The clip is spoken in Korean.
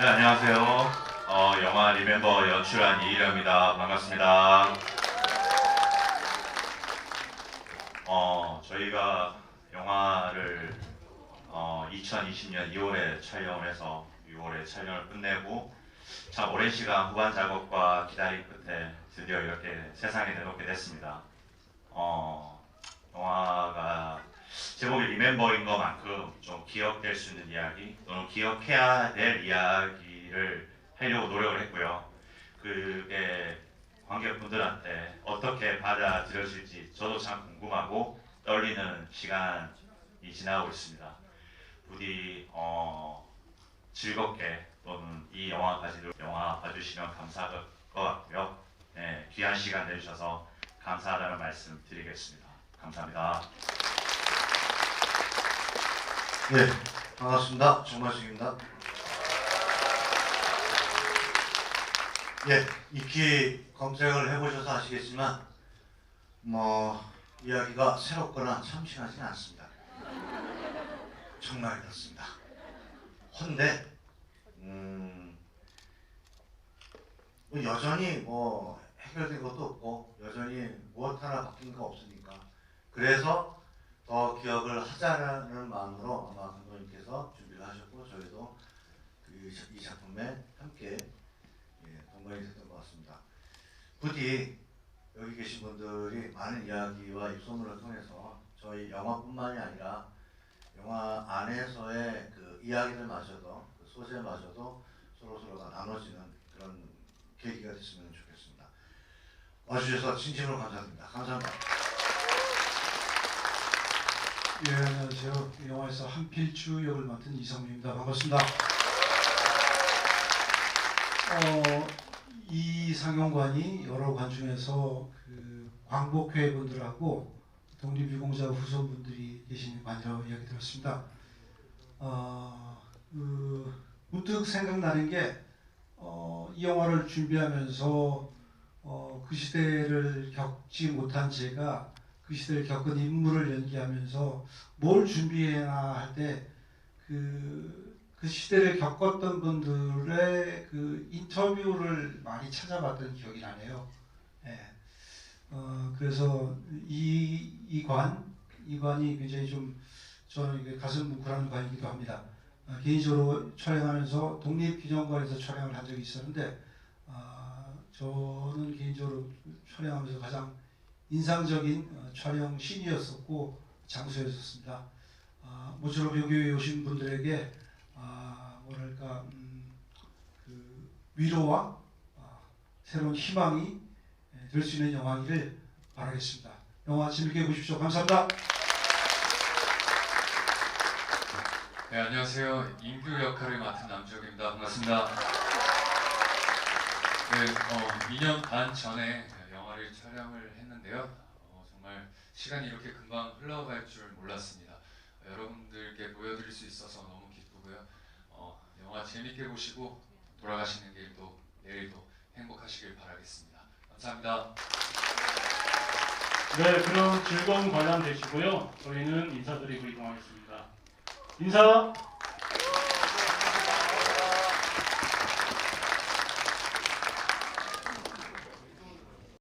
네, 안녕하세요. 어, 영화 리멤버 연출한 이일영입니다. 반갑습니다. 어, 저희가 영화를 어, 2020년 2월에 촬영을 해서 6월에 촬영을 끝내고 참 오랜 시간 후반 작업과 기다림 끝에 드디어 이렇게 세상에 내놓게 됐습니다. 어, 멤버인 것만큼 좀 기억될 수 있는 이야기 또는 기억해야 될 이야기를 하려고 노력을 했고요. 그게 관객분들한테 어떻게 받아들여질지 저도 참 궁금하고 떨리는 시간이 지나고 있습니다. 부디 어, 즐겁게 또는 이 영화까지도 영화 봐주시면 감사할 것 같고요. 네, 귀한 시간 내주셔서 감사하다는 말씀 드리겠습니다. 감사합니다. 네, 반갑습니다. 정말식입니다. 예, 익히 검색을 해보셔서 아시겠지만, 뭐, 이야기가 새롭거나 참신하지는 않습니다. 정말 그렇습니다. 헌데, 음, 뭐 여전히 뭐 해결된 것도 없고, 여전히 무엇 하나 바뀐 거 없으니까. 그래서 더 기억을 하자는 마음으로 아마 감독님께서 준비를 하셨고 저희도 그 이 작품에 함께 예, 동반이 됐던 것 같습니다. 부디 여기 계신 분들이 많은 이야기와 입소문을 통해서 저희 영화뿐만이 아니라 영화 안에서의 그 이야기들마저도 그 소재마저도 서로 서로가 나눠지는 그런 계기가 됐으면 좋겠습니다. 와주셔서 진심으로 감사드립니다. 감사합니다. 예, 안녕하세요. 이 영화에서 한필주 역을 맡은 이성민입니다. 반갑습니다. 어, 이 상영관이 여러 관 중에서 그 광복회 분들하고 독립유공자 후손분들이 계신 관이라고 이야기 들었습니다. 어, 그 문득 생각나는 게 어, 이 영화를 준비하면서 어, 그 시대를 겪지 못한 제가 그 시대를 겪은 인물을 연기하면서 뭘 준비해나 할때 그, 그 시대를 겪었던 분들의 그 인터뷰를 많이 찾아봤던 기억이 나네요. 예. 어, 그래서 이, 이 관, 이 관이 굉장히 좀 저는 가슴 뭉클한 관이기도 합니다. 어, 개인적으로 촬영하면서 독립기념관에서 촬영을 한 적이 있었는데 아, 저는 개인적으로 촬영하면서 가장 인상적인 어, 촬영 신이었었고 장소였었습니다. 아, 모처럼 여기 오신 분들에게 아, 뭐랄까 음, 그 위로와 아, 새로운 희망이 될 수 있는 영화기를 바라겠습니다. 영화 재밌게 보십시오. 감사합니다. 네, 안녕하세요. 인규 역할을 맡은 남주혁입니다. 반갑습니다. 네, 어, 2년 반 전에 촬영을 했는데요. 어, 정말 시간이 이렇게 금방 흘러갈 줄 몰랐습니다. 어, 여러분들께 보여드릴 수 있어서 너무 기쁘고요. 어, 영화 재밌게 보시고 돌아가시는 길도 내일도 행복하시길 바라겠습니다. 감사합니다. 네, 그럼 즐거운 관람 되시고요. 저희는 인사드리고 이동하겠습니다. 인사!